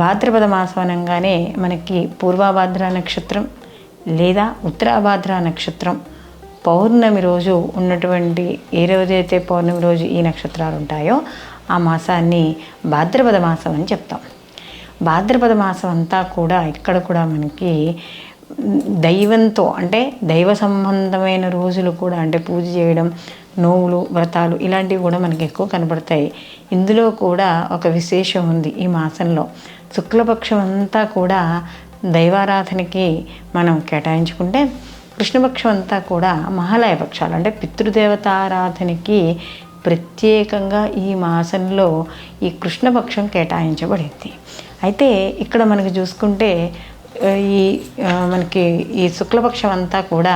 భాద్రపద మాసం అనగానే మనకి పూర్వాభాద్ర నక్షత్రం లేదా ఉత్తరాభాద్ర నక్షత్రం పౌర్ణమి రోజు ఉన్నటువంటి ఏ రోజైతే పౌర్ణమి రోజు ఈ నక్షత్రాలు ఉంటాయో ఆ మాసాన్ని భాద్రపద మాసం అని చెప్తాం. భాద్రపద మాసం అంతా కూడా ఇక్కడ కూడా మనకి దైవంతో అంటే దైవ సంబంధమైన రోజులు కూడా అంటే పూజ చేయడం నోవులు వ్రతాలు ఇలాంటివి కూడా మనకి ఎక్కువ కనబడతాయి ఇందులో కూడా ఒక విశేషం ఉంది ఈ మాసంలో. శుక్లపక్షం అంతా కూడా దైవారాధనకి మనం కేటాయించుకుంటే కృష్ణపక్షం అంతా కూడా మహాలయ పక్షాలు అంటే పితృదేవతారాధనకి ప్రత్యేకంగా ఈ మాసంలో ఈ కృష్ణపక్షం కేటాయించబడింది. అయితే ఇక్కడ మనకి చూసుకుంటే ఈ మనకి ఈ శుక్లపక్షం అంతా కూడా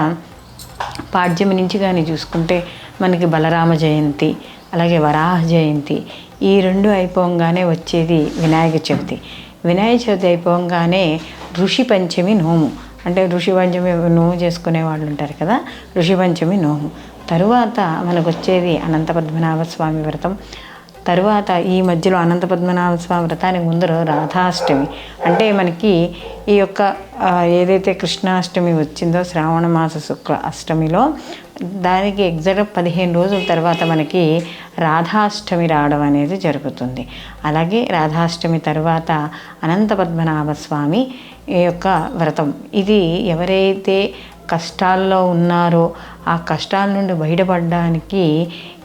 పాడ్యమి నుంచి కానీ చూసుకుంటే మనకి బలరామ జయంతి అలాగే వరాహ జయంతి ఈ రెండు అయిపోగానే వచ్చేది వినాయక చవితి. వినాయక చవితి అయిపోగానే ఋషి పంచమి నోము. అంటే ఋషి పంచమి నోము చేసుకునే వాళ్ళు ఉంటారు కదా ఋషి పంచమి నోము. తరువాత మనకు వచ్చేది అనంత పద్మనాభ స్వామి వ్రతం. తరువాత ఈ మధ్యలో అనంత పద్మనాభ స్వామి వ్రతానికి ముందర రాధాష్టమి. అంటే మనకి ఈ యొక్క ఏదైతే కృష్ణాష్టమి వచ్చిందో శ్రావణ మాస శుక్ల అష్టమిలో దానికి ఎగ్జాక్ట్ పదిహేను రోజుల తర్వాత మనకి రాధాష్టమి రావడం అనేది జరుగుతుంది. అలాగే రాధాష్టమి తర్వాత అనంత పద్మనాభ స్వామి ఈ యొక్క వ్రతం. ఇది ఎవరైతే కష్టాల్లో ఉన్నారో ఆ కష్టాల నుండి బయటపడడానికి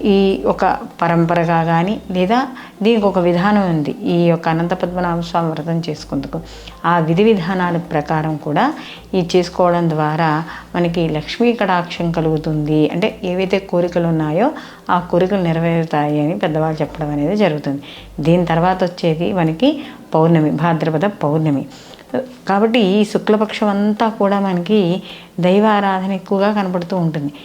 ఈ ఒక పరంపరగా కానీ లేదా దీనికి ఒక విధానం ఉంది. ఈ యొక్క అనంత పద్మనాభ స్వామి వ్రతం చేసుకుందుకు. ఆ విధి విధానాల ప్రకారం కూడా ఈ చేసుకోవడం ద్వారా మనకి లక్ష్మీ కటాక్షం కలుగుతుంది. అంటే ఏవైతే కోరికలు ఉన్నాయో ఆ కోరికలు నెరవేరుతాయి అని పెద్దవాళ్ళు చెప్పడం అనేది జరుగుతుంది. దీని తర్వాత వచ్చేది మనకి పౌర్ణమి భాద్రపద పౌర్ణమి. కాబట్టి ఈ శుక్లపక్షం అంతా కూడా మనకి దైవారాధన ఎక్కువగా కనపడుతూ ఉంటుంది.